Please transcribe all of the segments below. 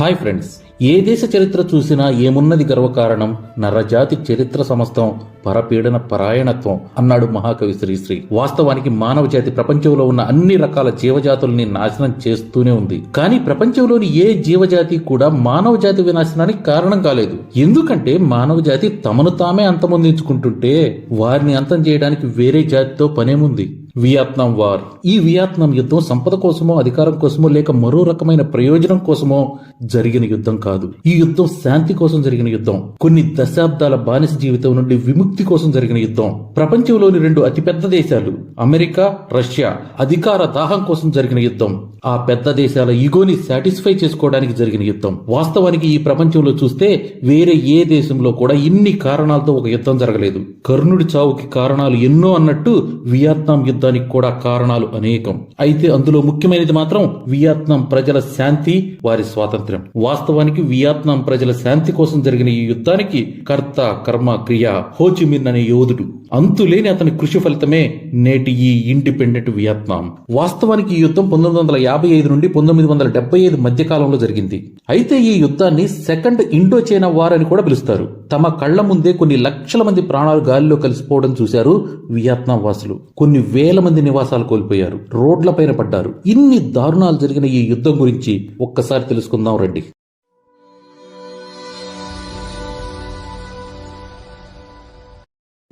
Hi friends ఏ దేశ చరిత్ర చూసినా ఏమున్నది గర్వకారణం? నరజాతి చరిత్ర సమస్తం పరపీడన పరాయణత్వం అన్నాడు మహాకవి శ్రీశ్రీ. వాస్తవానికి మానవ జాతి ప్రపంచంలో ఉన్న అన్ని రకాల జీవజాతుల్ని నాశనం చేస్తూనే ఉంది. కానీ ప్రపంచంలోని ఏ జీవజాతి కూడా మానవ జాతి వినాశనానికి కారణం కాలేదు. ఎందుకంటే మానవ జాతి తమను తామే అంతమొందించుకుంటుంటే వారిని అంతం చేయడానికి వేరే జాతితో పనేముంది? Vietnam war. ఈ వియత్నాం యుద్ధం సంపద కోసమో అధికారం కోసమో లేక మరో రకమైన ప్రయోజనం కోసమో జరిగిన యుద్ధం కాదు. ఈ యుద్ధం శాంతి కోసం జరిగిన యుద్ధం. కొన్ని దశాబ్దాల బానిస జీవితం నుండి విముక్తి కోసం జరిగిన యుద్ధం. ప్రపంచంలోని రెండు అతిపెద్ద దేశాలు అమెరికా రష్యా అధికార దాహం కోసం జరిగిన యుద్ధం. ఆ పెద్ద దేశాల ఈగోని సాటిస్ఫై చేసుకోవడానికి జరిగిన యుద్ధం. వాస్తవానికి ఈ ప్రపంచంలో చూస్తే వేరే ఏ దేశంలో కూడా ఇన్ని కారణాలతో ఒక యుద్ధం జరగలేదు. కర్ణుడి చావుకి కారణాలు ఎన్నో అన్నట్టు వియత్నాం యుద్ధానికి కూడా కారణాలు అనేకం. అయితే అందులో ముఖ్యమైనది మాత్రం వియత్నాం ప్రజల శాంతి వారి స్వాతంత్ర్యం. వాస్తవానికి వియత్నాం ప్రజల శాంతి కోసం జరిగిన ఈ యుద్ధానికి కర్త కర్మ క్రియ హోచిమిన్ అనే యోధుడు. అంతులేని అతని కృషి ఫలితమే నేటి ఈ ఇండిపెండెంట్ వియత్నాం. వాస్తవానికి ఈ యుద్ధం పంతొమ్మిది వందల యాభై ఐదు నుండి పంతొమ్మిది వందల డెబ్బై ఐదు మధ్యకాలంలో జరిగింది. అయితే ఈ యుద్ధాన్ని సెకండ్ ఇండో చైనా వార్ అని కూడా పిలుస్తారు. తమ కళ్ళ ముందే కొన్ని లక్షల మంది ప్రాణాలు గాలిలో కలిసిపోవడం చూశారు వియత్నాం వాసులు. కొన్ని వేల మంది నివాసాలు కోల్పోయారు. రోడ్లపైన పడ్డారు. ఇన్ని దారుణాలు జరిగిన ఈ యుద్ధం గురించి ఒక్కసారి తెలుసుకుందాం రండి.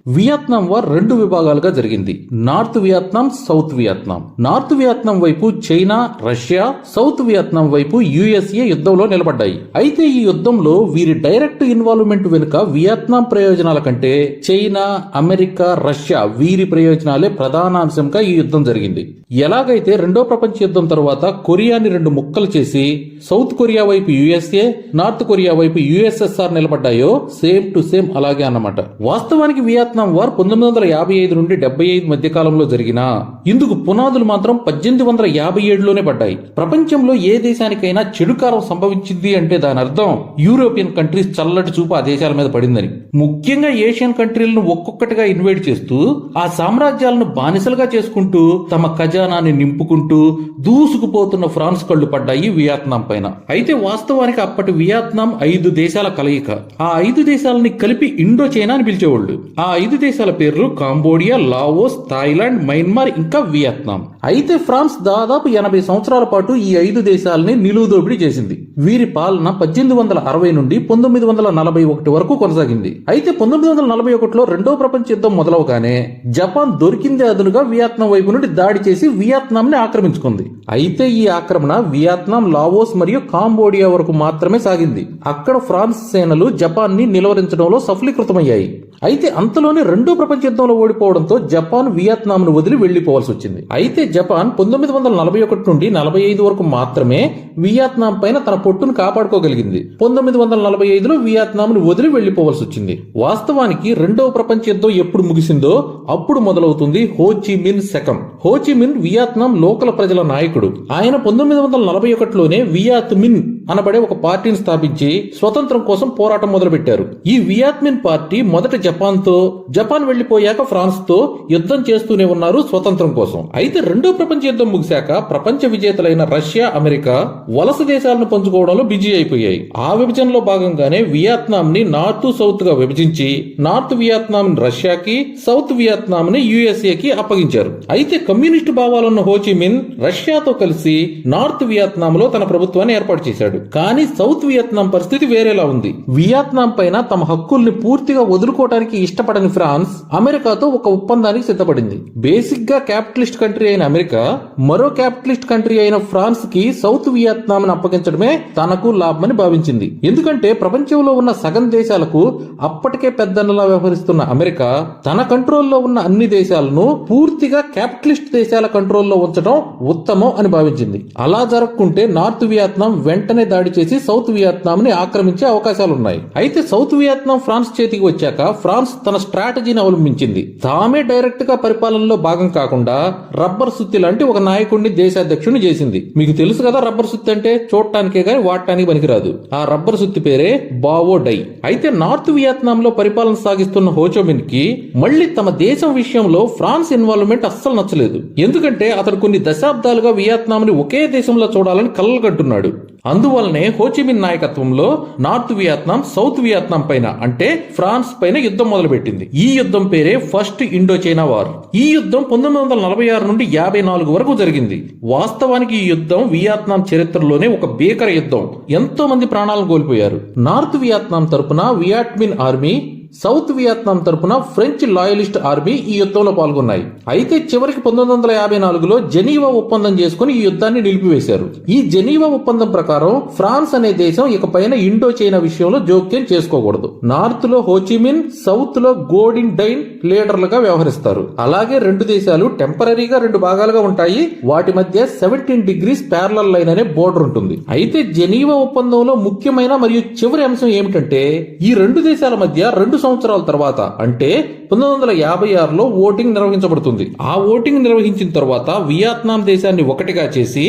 వియత్నాం వార్ రెండు విభాగాలుగా జరిగింది. North Vietnam South Vietnam. North Vietnam వైపు చైనా రష్యా సౌత్ వియత్నాం వైపు యుఎస్ఏ యుద్ధంలో నిలబడ్డాయి. అయితే ఈ యుద్ధంలో వీరి డైరెక్ట్ ఇన్వాల్వ్మెంట్ వెనుక వియత్నాం ప్రయోజనాల కంటే చైనా అమెరికా రష్యా వీరి ప్రయోజనాలే ప్రధానాంశంగా ఈ యుద్ధం జరిగింది. ఎలాగైతే రెండో ప్రపంచ యుద్ధం తర్వాత కొరియాని రెండు ముక్కలు చేసి సౌత్ కొరియా వైపు యుఎస్ఏ నార్త్ కొరియా వైపు యుఎస్ఎస్ఆర్ నిలబడ్డాయో సేమ్ టు సేమ్ అలాగే అన్నమాట. వాస్తవానికి వియత్నాం వార్ పంతొమ్మిది వందల యాభై ఐదు నుండి డెబ్బై ఐదు మధ్య కాలంలో జరిగిన ఇందుకు పునాదులు మాత్రం పద్దెనిమిది వందల యాభై ఏడులోనే పడ్డాయి. ప్రపంచంలో ఏ దేశానికైనా చెడుకాలం సంభవించింది అంటే దాని అర్థం యూరోపియన్ కంట్రీస్ చల్లటి చూపు ఆ దేశాల మీద పడిందని. ముఖ్యంగా ఏషియన్ కంట్రీలను ఒక్కొక్కటిగా ఇన్వైట్ చేస్తూ ఆ సామ్రాజ్యాలను బానిసలుగా చేసుకుంటూ తమ ఖజానాన్ని నింపుకుంటూ దూసుకుపోతున్న ఫ్రాన్స్ కళ్ళు పడ్డాయి వియత్నాం పైన. అయితే వాస్తవానికి అప్పటి వియత్నాం ఐదు దేశాల కలయిక. ఆ ఐదు దేశాలని కలిపి ఇండో చైనా అని పిలిచేవాళ్ళు. ఆ ఐదు దేశాల పేర్లు కాంబోడియా లావోస్ థాయిలాండ్ మయన్మార్ ఇంకా వియత్నాం. అయితే ఫ్రాన్స్ దాదాపు ఎనభై సంవత్సరాల పాటు ఈ ఐదు దేశాలని నిలువు దోపిడీ చేసింది. వీరి పాలన పద్దెనిమిది వందల అరవై నుండి పంతొమ్మిది వందల నలభై ఒకటి వరకు కొనసాగింది. అయితే పంతొమ్మిది వందల నలభై ఒకటిలో రెండో ప్రపంచ యుద్ధం మొదలవగానే జపాన్ దొరికిందే అదునుగా వియత్నాం వైపు నుండి దాడి చేసి వియత్నాం ని ఆక్రమించుకుంది. అయితే ఈ ఆక్రమణ వియత్నాం లావోస్ మరియు కాంబోడియా వరకు మాత్రమే సాగింది. అక్కడ ఫ్రాన్స్ సేనలు జపాన్ని నిలవరించడంలో సఫలీకృతమయ్యాయి. అయితే అంతలోనే రెండో ప్రపంచ యుద్ధంలో ఓడిపోవడంతో జపాన్ వియత్నాంను వదిలి వెళ్ళిపోవాల్సి వచ్చింది. అయితే జపాన్ పంతొమ్మిది వందల నలభై ఒకటి నుండి నలభై ఐదు వరకు మాత్రమే వియత్నాం పైన తన పొట్టును కాపాడుకోగలిగింది. పంతొమ్మిది వందల నలభై ఐదులో వియత్నాంను వదిలి వెళ్ళిపోవాల్సి వచ్చింది. వాస్తవానికి రెండవ ప్రపంచ యుద్ధం ఎప్పుడు ముగిసిందో అప్పుడు మొదలవుతుంది హోచిమిన్ శకం. హోచిమిన్ వియత్నాం లోకల ప్రజల నాయకుడు. ఆయన పంతొమ్మిది వందల నలభై ఒకటిలోనే వియాత్మిన్ అనబడే ఒక పార్టీని స్థాపించి స్వతంత్రం కోసం పోరాటం మొదలుపెట్టారు. ఈ వియత్మిన్ పార్టీ మొదట జపాన్తో జపాన్ వెళ్ళిపోయాక ఫ్రాన్స్తో యుద్ధం చేస్తూనే ఉన్నారు స్వతంత్రం కోసం. అయితే రెండో ప్రపంచ యుద్ధం ముగిశాక ప్రపంచ విజేతలైన రష్యా అమెరికా వలస దేశాలను పంచుకోవడంలో బిజీ అయిపోయాయి. ఆ విభజనలో భాగంగానే వియత్నాం ని నార్త్ సౌత్గా విభజించి నార్త్ వియత్నాం ని రష్యాకి సౌత్ వియత్నాం ని యుఎస్ఏకి అప్పగించారు. అయితే కమ్యూనిస్టు భావాలున్న హోచిమిన్ రష్యాతో కలిసి నార్త్ వియత్నాం లో తన ప్రభుత్వాన్ని ఏర్పాటు చేశాడు. కానీ సౌత్ వియత్నాం పరిస్థితి వేరేలా ఉంది. వియత్నాం పైన తమ హక్కుల్ని పూర్తిగా వదులుకోవటం వదులుకోవడానికి ఇష్టపడని ఫ్రాన్స్ అమెరికాతో ఒక ఒప్పందానికి సిద్ధపడింది. బేసిక్గా క్యాపిటలిస్ట్ కంట్రీ అయిన అమెరికా మరో క్యాపిటలిస్ట్ కంట్రీ అయిన ఫ్రాన్స్కి సౌత్ వియత్నాం అప్పగించడమే తనకు లాభమని భావించింది. ఎందుకంటే ప్రపంచంలో ఉన్న సగం దేశాలకు అప్పటికే పెద్దన్నలా వ్యవహరిస్తున్న అమెరికా తన కంట్రోల్లో ఉన్న అన్ని దేశాలను పూర్తిగా క్యాపిటలిస్ట్ దేశాల కంట్రోల్లో ఉంచడం ఉత్తమం అని భావించింది. అలా జరగకుంటే నార్త్ వియత్నాం వెంటనే దాడి చేసి సౌత్ వియత్నాం ని ఆక్రమించే అవకాశాలున్నాయి. అయితే సౌత్ వియత్నాం ఫ్రాన్స్ చేతికి వచ్చాక ఫ్రాన్స్ తన స్ట్రాటజీని అవలంబించింది. తామే డైరెక్ట్గా పరిపాలనలో భాగం కాకుండా రబ్బర్ సుత్తి లాంటి ఒక నాయకుడిని దేశాధ్యక్షుని చేసింది. మీకు తెలుసు కదా రబ్బర్ సుత్తి అంటే చూడటానికే గాని వాడటానికి పనికిరాదు. ఆ రబ్బర్ సుత్తి పేరే బావో డై. అయితే నార్త్ వియత్నాం లో పరిపాలన సాగిస్తున్న హోచోమిన్కి మళ్ళీ తమ దేశం విషయంలో ఫ్రాన్స్ ఇన్వాల్వ్మెంట్ అస్సలు నచ్చలేదు. ఎందుకంటే అతడు కొన్ని దశాబ్దాలుగా వియత్నాంని ఒకే దేశంలో చూడాలని కలలుగంటున్నాడు కట్టున్నాడు అందువల్లనే హోచిమిన్ నాయకత్వంలో నార్త్ వియత్నాం సౌత్ వియత్నాం పైన అంటే ఫ్రాన్స్ పైన యుద్ధం మొదలుపెట్టింది. ఈ యుద్ధం పేరే ఫస్ట్ ఇండో చైనా వార్. ఈ యుద్ధం పంతొమ్మిది వందల నలభై ఆరు నుండి యాభై నాలుగు వరకు జరిగింది. వాస్తవానికి ఈ యుద్ధం వియత్నాం చరిత్రలోనే ఒక భీకర యుద్ధం. ఎంతో మంది ప్రాణాలను కోల్పోయారు. నార్త్ వియత్నాం తరపున Viet Minh army South Vietnam తరపున ఫ్రెంచ్ లాయలిస్ట్ ఆర్మీ ఈ యుద్ధంలో పాల్గొన్నాయి. అయితే చివరికి పంతొమ్మిది వందల యాభై నాలుగులో జెనీవా ఒప్పందం చేసుకుని ఈ యుద్ధాన్ని నిలిపివేశారు. ఈ జెనీవా ఒప్పందం ప్రకారం ఫ్రాన్స్ అనే దేశం ఇకపైన ఇండో చైనా విషయంలో జోక్యం చేసుకోకూడదు. నార్త్లో హోచిమిన్ సౌత్లో గోడిన్ డైన్ లీడర్లుగా వ్యవహరిస్తారు. అలాగే రెండు దేశాలు టెంపరీగా రెండు భాగాలుగా ఉంటాయి. వాటి మధ్య సెవెంటీన్ డిగ్రీస్ ప్యారలల్ లైన్ అనే బోర్డర్ ఉంటుంది. అయితే జెనీవా ఒప్పందంలో ముఖ్యమైన మరియు చివరి అంశం ఏమిటంటే ఈ రెండు దేశాల మధ్య రెండు సంవత్సరాల తర్వాత అంటే పంతొమ్మిది వందల యాభై ఆరులో ఓటింగ్ నిర్వహించబడుతుంది. ఆ ఓటింగ్ నిర్వహించిన తర్వాత వియత్నాం దేశాన్ని ఒకటిగా చేసి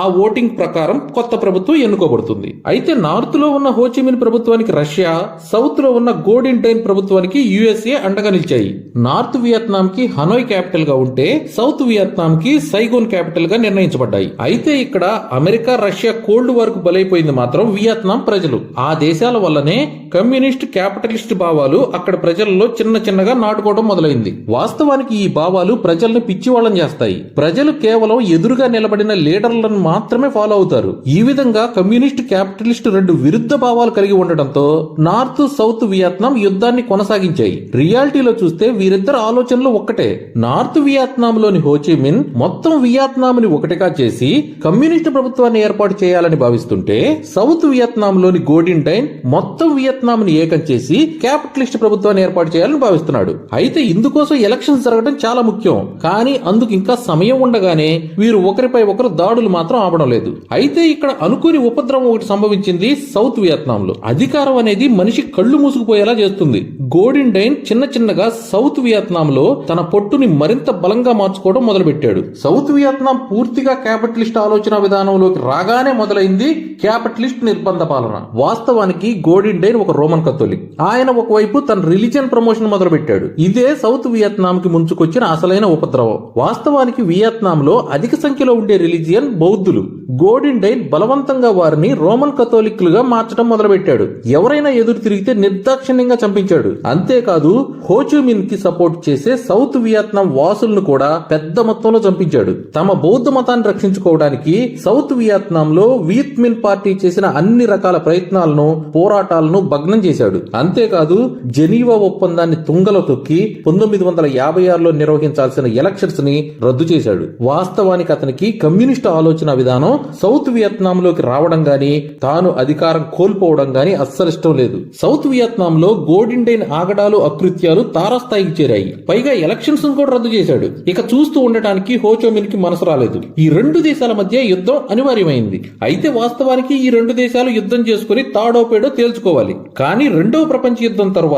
ఆ ఓటింగ్ ప్రకారం కొత్త ప్రభుత్వం ఎన్నుకోబడుతుంది. అయితే నార్త్లో ఉన్న హోచిమిన్ ప్రభుత్వానికి రష్యా సౌత్లో ఉన్న గోడిన్ ప్రభుత్వానికి యుఎస్ఏ అండగా నిలిచాయి. నార్త్ వియత్నాం కి హనోయ్ క్యాపిటల్గా ఉంటే సౌత్ వియత్నాం కి సైగోన్ క్యాపిటల్గా నిర్ణయించబడ్డాయి. అయితే ఇక్కడ అమెరికా రష్యా కోల్డ్ వార్కు బలైపోయింది మాత్రం వియత్నాం ప్రజలు. ఆ దేశాల వల్లనే కమ్యూనిస్ట్ క్యాపిటలిస్ట్ భావాలు అక్కడ ప్రజల్లో చిన్న చిన్నగా నాటుకోవడం మొదలైంది. వాస్తవానికి ఈ భావాలు ప్రజల్ని పిచ్చివాళ్ళం చేస్తాయి. ప్రజలు కేవలం ఎదురుగా నిలబడిన లీడర్లను మాత్రమే ఫాలో అవుతారు. ఈ విధంగా కమ్యూనిస్ట్ క్యాపిటలిస్ట్ రెండు విరుద్ధ భావాలు కలిగి ఉండడంతో నార్త్ సౌత్ వియత్నాం యుద్ధాన్ని కొనసాగించాయి. రియాలిటీలో చూస్తే వీరిద్దరు ఆలోచనలు ఒక్కటే. నార్త్ వియత్నాంలోని హోచిమిన్ మొత్తం వియత్నాంని ఒకటిగా చేసి కమ్యూనిస్ట్ ప్రభుత్వాన్ని ఏర్పాటు చేయాలని భావిస్తుంటే సౌత్ వియత్నాంలోని గోడిన్ డైన్ మొత్తం వియత్నాంని ఏకం చేసి క్యాపిటల్ క్యాపిటలిస్ట్ ప్రభుత్వాన్ని ఏర్పాటు చేయాలని భావిస్తున్నాడు. అయితే ఇందుకోసం ఎలక్షన్స్ జరగడం చాలా ముఖ్యం. కానీ అందుకు ఇంకా సమయం ఉండగానే వీరు ఒకరిపై ఒకరు దాడులు మాత్రం ఆపడం లేదు. అయితే ఇక్కడ అనుకుని ఉపద్రవం ఒకటి సంభవించింది సౌత్ వియత్నాం లో అధికారం అనేది మనిషి కళ్ళు మూసుకుపోయేలా చేస్తుంది. గోడిన్ డైన్ చిన్న చిన్నగా సౌత్ వియత్నాం లో తన పొట్టుని మరింత బలంగా మార్చుకోవడం మొదలుపెట్టాడు. సౌత్ వియత్నాం పూర్తిగా క్యాపిటలిస్ట్ ఆలోచన విధానంలోకి రాగానే మొదలైంది క్యాపిటలిస్ట్ నిర్బంధ పాలన. వాస్తవానికి గోడిన్ డైన్ ఒక రోమన్ కథోలిక్. ఆయన ఒకవైపు తన రిలీజియన్ ప్రమోషన్ మొదలుపెట్టాడు. ఇదే సౌత్ వియత్నాం కి ముంచుకొచ్చిన అసలైన ఉపద్రవం. వాస్తవానికి వియత్నాం లో అధిక సంఖ్యలో ఉండే రిలీజియన్ బౌద్ధులు గోడిన్ డైన్ బలవంతంగా వారిని రోమన్ కథోలిక్లుగా మార్చడం మొదలుపెట్టాడు. ఎవరైనా ఎదురు తిరిగితే నిర్దాక్షిణ్యంగా చంపించాడు. అంతేకాదు హోచుమిన్కి సపోర్ట్ చేసే సౌత్ వియత్నాం వాసులను కూడా పెద్ద మొత్తంలో చంపించాడు. తమ బౌద్ధ మతాన్ని రక్షించుకోవడానికి సౌత్ వియత్నాం లో వియత్మిన్ పార్టీ చేసిన అన్ని రకాల ప్రయత్నాలను పోరాటాలను భగ్నం చేశాడు. అంతేకాదు జెనీవా ఒప్పందాన్ని తుంగలో తొక్కి పంతొమ్మిది వందల యాభై ఆరులో నిర్వహించాల్సిన ఎలక్షన్స్ని రద్దు చేశాడు. వాస్తవానికి అతనికి కమ్యూనిస్ట్ ఆలోచన విధానం సౌత్ వియత్నాం లోకి రావడం గాని తాను అధికారం కోల్పోవడం గాని అస్సలు ఇష్టం లేదు. సౌత్ వియత్నాం లో గోడిండైన్ ఆగడాలు అకృత్యాలు తారాస్థాయికి చేరాయి. పైగా ఎలక్షన్స్ కూడా రద్దు చేశాడు. ఇక చూస్తూ ఉండటానికి హోచోమిన్కి మనసు రాలేదు. ఈ రెండు దేశాల మధ్య యుద్ధం అనివార్యమైంది. అయితే వాస్తవానికి ఈ రెండు దేశాలు యుద్ధం చేసుకుని తాడోపేడో తేల్చుకోవాలి. కానీ రెండవ ప్రపంచ యుద్ధం తర్వాత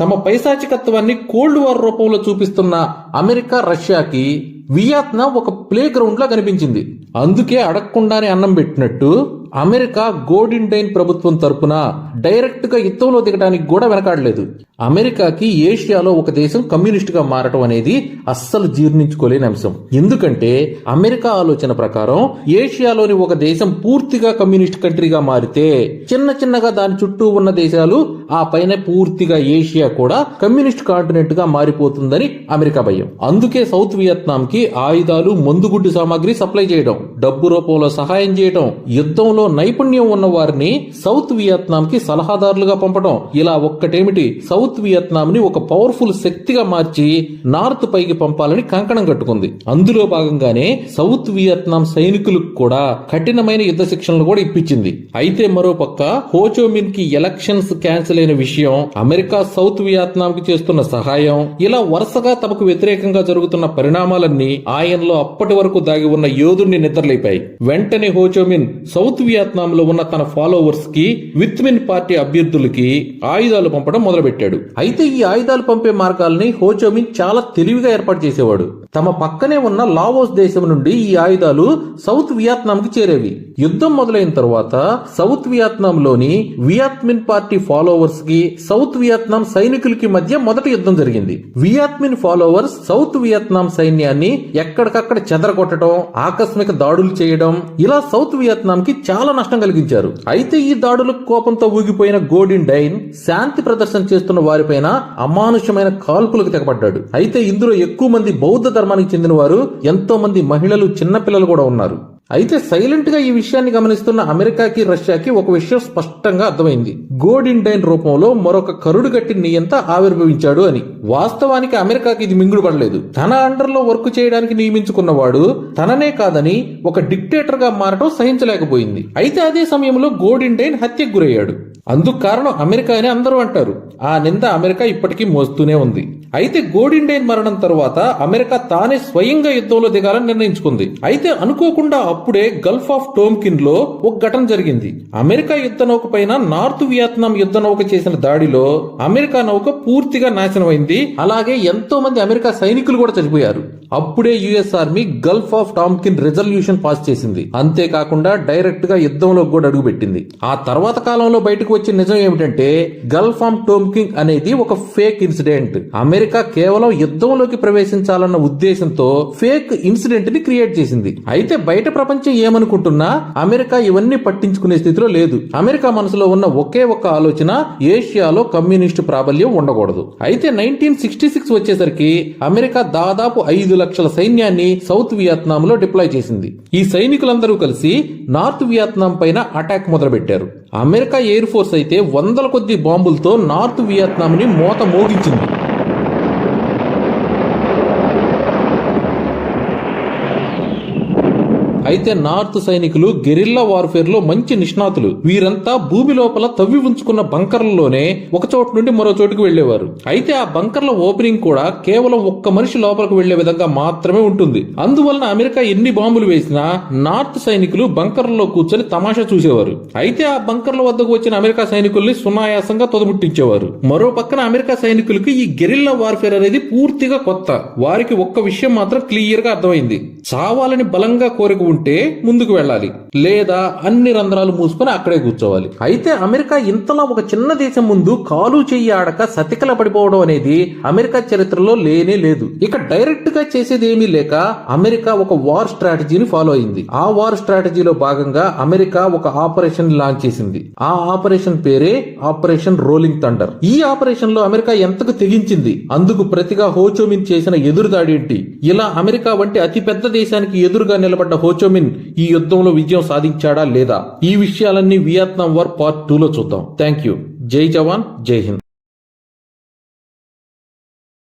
తమ పైశాచికత్వాన్ని కోల్డ్ వార్ రూపంలో చూపిస్తున్న అమెరికా రష్యాకి వియత్నాం ఒక ప్లే గ్రౌండ్ లా కనిపించింది. అందుకే అడగకుండానే అన్నం పెట్టినట్టు అమెరికా గోడిండైన్ ప్రభుత్వం తరపున డైరెక్ట్గా యుద్ధంలో దిగడానికి కూడా వెనకాడలేదు. అమెరికాకి ఏషియాలో ఒక దేశం కమ్యూనిస్ట్గా మారటం అనేది అస్సలు జీర్ణించుకోలేని అంశం. ఎందుకంటే అమెరికా ఆలోచన ప్రకారం ఏషియాలోని ఒక దేశం పూర్తిగా కమ్యూనిస్ట్ కంట్రీగా మారితే చిన్న చిన్నగా దాని చుట్టూ ఉన్న దేశాలు ఆ పైన పూర్తిగా ఏషియా కూడా కమ్యూనిస్ట్ కాంటినెంట్గా మారిపోతుందని అమెరికా భయం. అందుకే సౌత్ వియత్నాం కి ఆయుధాలు మందుగుడ్డు సామాగ్రి సప్లై చేయడం డబ్బు రూపంలో సహాయం చేయడం యుద్ధంలో నైపుణ్యం ఉన్న వారిని సౌత్ వియత్నాం కి సలహాదారులుగా పంపడం ఇలా ఒక్కటేమిటి? సౌత్ వియత్నాం ని ఒక పవర్ఫుల్ శక్తిగా మార్చి నార్త్ పైకి పంపాలని కంకణం కట్టుకుంది. అందులో భాగంగానే సౌత్ వియత్నాం సైనికులకు కూడా కఠినమైన యుద్ధ శిక్షణలు కూడా ఇప్పించింది. అయితే మరో పక్క హోచోమిన్కి ఎలక్షన్స్ క్యాన్సిల్ అయిన విషయం అమెరికా సౌత్ వియత్నాం కి చేస్తున్న సహాయం ఇలా వరుసగా తమకు వ్యతిరేకంగా జరుగుతున్న పరిణామాలన్నీ ఆయనలో అప్పటి వరకు దాగి ఉన్న యోధుడిని నిద్రలేపాయి. వెంటనే హోచోమిన్ సౌత్ వియత్నాంలో ఉన్న తన ఫాలోవర్స్కి విత్మిన్ పార్టీ అభ్యర్థులకి ఆయుధాలు పంపడం మొదలుపెట్టాడు. అయితే ఈ ఆయుధాలు పంపే మార్గాల్ని హోచోమిన్ చాలా తెలివిగా ఏర్పాటు చేసేవాడు. తమ పక్కనే ఉన్న లావోస్ దేశం నుండి ఈ ఆయుధాలు సౌత్ వియత్నాం కి చేరేవి. యుద్ధం మొదలైన తర్వాత సౌత్ వియత్నాం లోని వియత్మిన్ పార్టీ ఫాలోవర్స్కి సౌత్ వియత్నాం సైనికులకి మధ్య మొదటి యుద్ధం జరిగింది. వియత్మిన్ ఫాలోవర్స్ సౌత్ వియత్నాం సైన్యాన్ని ఎక్కడికక్కడ చెదరగొట్టడం ఆకస్మిక దాడులు చేయడం ఇలా సౌత్ వియత్నాం కి చాలా చాలా నష్టం కలిగించారు. అయితే ఈ దాడులకు కోపంతో ఊగిపోయిన గోడిన్ డైన్ శాంతి ప్రదర్శన చేస్తున్న వారిపైన అమానుషమైన కాల్పులకు తెగబడ్డాడు అయితే ఇందులో ఎక్కువ మంది బౌద్ధ ధర్మానికి చెందిన వారు ఎంతో మంది మహిళలు చిన్నపిల్లలు కూడా ఉన్నారు. అయితే సైలెంట్గా ఈ విషయాన్ని గమనిస్తున్న అమెరికాకి రష్యాకి ఒక విషయం స్పష్టంగా అర్థమైంది. గోడిన్ డైన్ రూపంలో మరొక కరుడు గట్టి నియంత ఆవిర్భవించాడు అని. వాస్తవానికి అమెరికాకి ఇది మింగుడు పడలేదు. తన అండర్లో వర్క్ చేయడానికి నియమించుకున్నవాడు తననే కాదని ఒక డిక్టేటర్గా మారటం సహించలేకపోయింది. అయితే అదే సమయంలో గోడిన్ హత్యకు గురయ్యాడు. అందుకు కారణం అమెరికా అని అందరూ అంటారు. ఆ నింద అమెరికా ఇప్పటికీ మోస్తూనే ఉంది. అయితే గోడిండేన్ మరణం తర్వాత అమెరికా తానే స్వయంగా యుద్ధంలో దిగాలని నిర్ణయించుకుంది. అయితే అనుకోకుండా అప్పుడే గల్ఫ్ ఆఫ్ టోమ్కిన్లో ఒక ఘటన జరిగింది. అమెరికా యుద్ధ నౌక పైన నార్త్ వియత్నాం యుద్ధ నౌక చేసిన దాడిలో అమెరికా నౌక పూర్తిగా నాశనమైంది. అలాగే ఎంతో మంది అమెరికా సైనికులు కూడా చనిపోయారు. అప్పుడే US army Gulf of Tonkin resolution pass చేసింది. అంతేకాకుండా డైరెక్ట్గా యుద్ధంలో కూడా అడుగుపెట్టింది. ఆ తర్వాత కాలంలో బయటకు వచ్చిన నిజం ఏమిటంటే గల్ఫ్ ఆఫ్ టోమ్కింగ్ అనేది ఒక ఫేక్ ఇన్సిడెంట్. అమెరికా కేవలం యుద్ధంలోకి ప్రవేశించాలన్న ఉద్దేశంతో ఫేక్ ఇన్సిడెంట్ని క్రియేట్ చేసింది. అయితే బయట ప్రపంచం ఏమనుకుంటున్నా అమెరికా ఇవన్నీ పట్టించుకునే స్థితిలో లేదు. అమెరికా మనసులో ఉన్న ఒకే ఒక్క ఆలోచన ఏషియాలో కమ్యూనిస్టు ప్రాబల్యం ఉండకూడదు. అయితే నైన్టీన్ సిక్స్టీ సిక్స్ వచ్చేసరికి అమెరికా దాదాపు ఐదు లక్షల సైన్యాన్ని సౌత్ వియత్నాం లో డిప్లాయ్ చేసింది. ఈ సైనికులందరూ కలిసి నార్త్ వియత్నాం పైన అటాక్ మొదలుపెట్టారు. అమెరికా ఎయిర్ ఫోర్స్ అయితే వందల కొద్ది బాంబులతో నార్త్ వియత్నాం ని మోత మోగించింది. అయితే నార్త్ సైనికులు గెరిల్లా వార్ఫేర్లో మంచి నిష్ణాతులు. వీరంతా భూమి లోపల తవ్వి ఉంచుకున్న బంకర్లలోనే ఒక చోటు నుండి మరో చోటుకు వెళ్ళేవారు అయితే ఆ బంకర్ల ఓపెనింగ్ కూడా కేవలం ఒక్క మనిషి లోపలికి వెళ్ళే విధంగా మాత్రమే ఉంటుంది. అందువలన అమెరికా ఎన్ని బాంబులు వేసినా నార్త్ సైనికులు బంకర్లలో కూర్చొని తమాషా చూసేవారు. అయితే ఆ బంకర్ల వద్దకు వచ్చిన అమెరికా సైనికుల్ని సునాయాసంగా తొదముట్టించేవారు మరో పక్కన అమెరికా సైనికులకి ఈ గెరిల్లా వార్ఫేర్ అనేది పూర్తిగా కొత్త. వారికి ఒక్క విషయం మాత్రం క్లియర్గా అర్థమైంది. చావాలని బలంగా కోరిక ఉంటే ముందుకు వెళ్ళాలి. లేదా అన్ని రంధ్రాలు మూసుకొని అక్కడే కూర్చోవాలి. అయితే అమెరికా ఇంతలా ఒక చిన్న దేశం ముందు కాలు చెయ్యి ఆడక సతికల పడిపోవడం అనేది అమెరికా చరిత్రలో లేనే లేదు. ఇక డైరెక్ట్గా చేసేది ఏమీ లేక అమెరికా ఒక వార్ స్ట్రాటజీని ఫాలో అయింది. ఆ వార్ స్ట్రాటజీలో భాగంగా అమెరికా ఒక ఆపరేషన్ లాంచ్ చేసింది. ఆ ఆపరేషన్ పేరే ఆపరేషన్ రోలింగ్ థండర్ ఈ ఆపరేషన్లో అమెరికా ఎంతకు తెగించింది? అందుకు ప్రతిగా హోచోమిన్ చేసిన ఎదురుదాడి ఏంటి ఇలా అమెరికా వంటి అతిపెద్ద దేశానికి ఎదురుగా నిలబడ్డ హోచోమిన్ ఈ యుద్ధంలో విజయం సాధించాడా లేదా? ఈ విషయాలన్నీ వియత్నాం వార్ పార్ట్ టూలో చూద్దాం. Thank you. జై జవాన్ జై హింద్.